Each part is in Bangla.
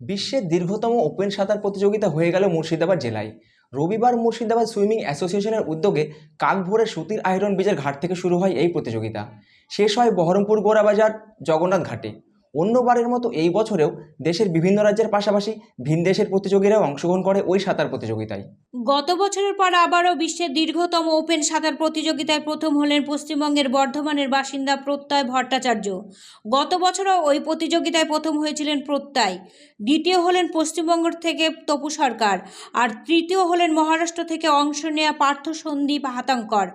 বিশ্বের দীর্ঘতম ওপেন সাঁতার প্রতিযোগিতা হয়ে গেল মুর্শিদাবাদ জেলায়। রবিবার মুর্শিদাবাদ সুইমিং অ্যাসোসিয়েশনের উদ্যোগে কাকভোরের সুতির আয়রন ব্রিজের ঘাট থেকে শুরু হয় এই প্রতিযোগিতা। শেষ হয় বহরমপুর গোড়াবাজার জগন্নাথ ঘাটে। অন্যবারের মতো এই বছরেও দেশের বিভিন্ন রাজ্যের পাশাপাশি ভিন দেশের প্রতিযোগীরাও অংশগ্রহণ করে ওই সাঁতার প্রতিযোগিতায়। গত বছরের পর আবারও বিশ্বের দীর্ঘতম ওপেন সাঁতার প্রতিযোগিতায় প্রথম হলেন পশ্চিমবঙ্গের বর্ধমানের বাসিন্দা প্রত্যয় ভট্টাচার্য। গত বছরও ওই প্রতিযোগিতায় প্রথম হয়েছিলেন প্রত্যয়। দ্বিতীয় হলেন পশ্চিমবঙ্গ থেকে তপু সরকার আর তৃতীয় হলেন মহারাষ্ট্র থেকে অংশ নেওয়া পার্থ সন্দীপ হাতাঙ্কর।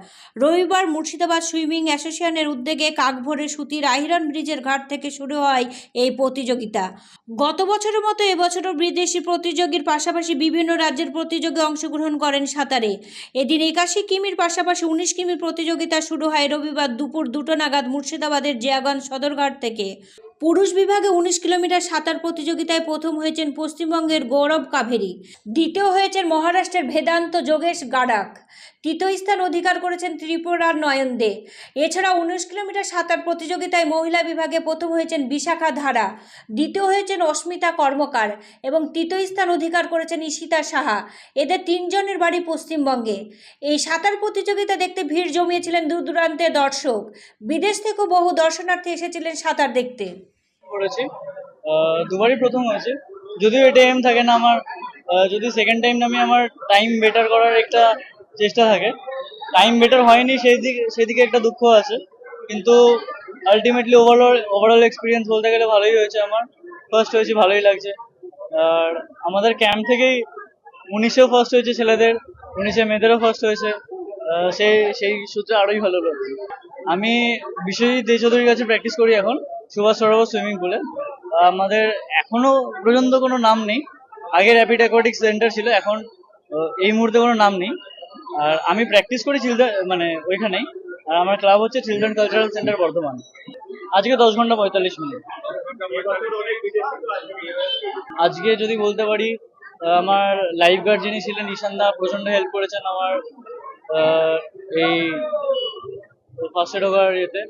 রবিবার মুর্শিদাবাদ সুইমিং অ্যাসোসিয়েশনের উদ্যোগে কাকভোরে সুতির আইরন ব্রিজের ঘাট থেকে শুরু হয় এই প্রতিযোগিতা। গত বছরের মতো এবছরও বিদেশি প্রতিযোগীর পাশাপাশি বিভিন্ন রাজ্যের প্রতিযোগী অংশগ্রহণ করেন সাঁতারে। এদিন একাশি কিমির পাশাপাশি উনিশ কিমির প্রতিযোগিতা শুরু হয় রবিবার দুপুর দুটো নাগাদ মুর্শিদাবাদের জিয়াগঞ্জ সদরঘাট থেকে। পুরুষ বিভাগে উনিশ কিলোমিটার সাঁতার প্রতিযোগিতায় প্রথম হয়েছেন পশ্চিমবঙ্গের গৌরব কাভেরি। দ্বিতীয় হয়েছেন মহারাষ্ট্রের বেদান্ত যোগেশ গাডাক। তৃতীয় স্থান অধিকার করেছেন ত্রিপুরার নয়ন দে। এছাড়া উনিশ কিলোমিটার সাঁতার প্রতিযোগিতায় মহিলা বিভাগে প্রথম হয়েছেন বিশাখা ধারা, দ্বিতীয় হয়েছেন অস্মিতা কর্মকার এবং তৃতীয় স্থান অধিকার করেছেন ঈশিতা সাহা। এদের তিনজনের বাড়ি পশ্চিমবঙ্গে। এই সাঁতার প্রতিযোগিতা দেখতে ভিড় জমিয়েছিলেন দূর দূরান্তের দর্শক। বিদেশ থেকেও বহু দর্শনার্থী এসেছিলেন সাঁতার দেখতে। দুবারই প্রথম হয়েছে। যদিও এটা এম থাকে না আমার যদি সেকেন্ড টাইম আমি আমার টাইম বেটার করার একটা চেষ্টা থাকে। টাইম বেটার হয়নি, সেই দিকে সেদিকে একটা দুঃখ আছে। কিন্তু আলটিমেটলি ওভারঅল ওভারঅল এক্সপিরিয়েন্স বলতে গেলে ভালোই হয়েছে আমার। ফার্স্ট হয়েছে, ভালোই লাগছে। আর আমাদের ক্যাম্প থেকেই উনিশেও ফার্স্ট হয়েছে ছেলেদের, উনিশে মেয়েদেরও ফার্স্ট হয়েছে। সেই সেই সূত্রে আরোই ভালো লাগছে আমি বিশ্বজিৎ দে চৌধুরীর কাছে প্র্যাকটিস করি এখন, সুভাষ সরোবর সুইমিং পুলে আমাদের এখনও পর্যন্ত কোনো নাম নেই। আগে র্যাপিড অ্যাকোয়াটিক সেন্টার ছিল, এখন এই মুহূর্তে কোনো নাম নেই। আর আমি প্র্যাকটিস করি চিলড্রেন মানে ওইখানেই। আর আমার ক্লাব হচ্ছে চিলড্রেন কালচারাল সেন্টার বর্ধমান। আজকে দশ ঘণ্টা পঁয়তাল্লিশ মিনিট। আজকে যদি বলতে পারি আমার লাইফ গার্ড যিনি ছিলেন, ঈশান দা প্রচণ্ড হেল্প করেছেন আমার এই ফার্স্ট এড ওভার ইয়েতে।